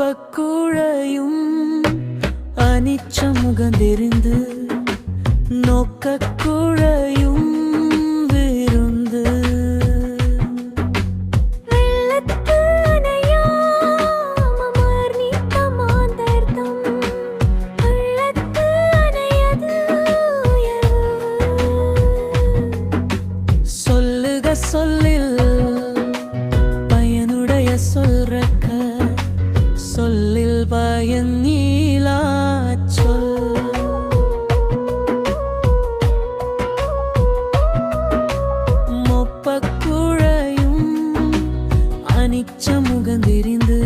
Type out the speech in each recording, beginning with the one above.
பாப்பக்கூழையும் அனிச்சமுகந்திருந்து நோக்கக்கூழையும் அனிச்ச முகந்திரிந்து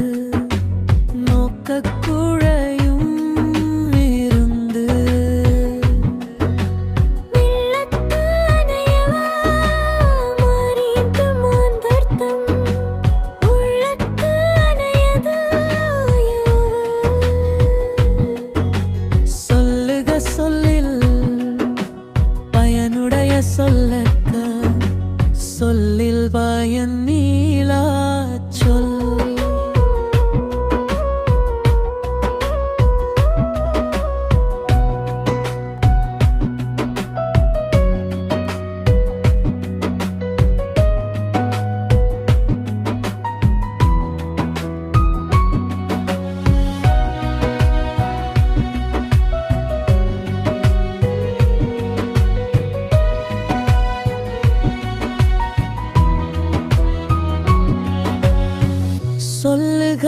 நோக்க குழையும் விருந்து சொல்லுக சொல்லில் பயனுடைய சொல்லக்க சொல்லில் பயன்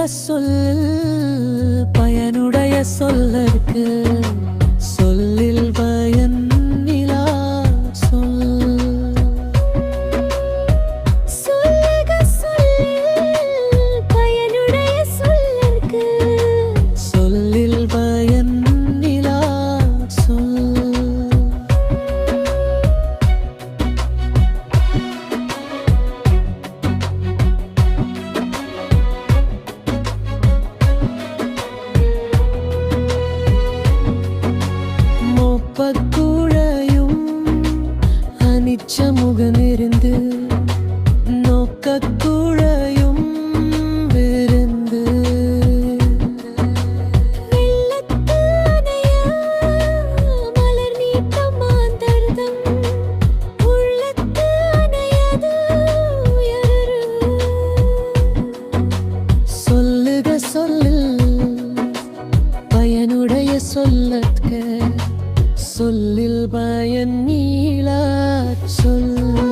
சொல் சொல்லில் பயனுடைய சொல்லற்கு மொப்பக்குழையும் அனிச்ச முகமிருந்து நோக்கக்குழையும் விருந்து. சொல்லுக சொல்லில் பயனுடைய சொல்லற்க. சொல்லில் பயன் நீளா சொல்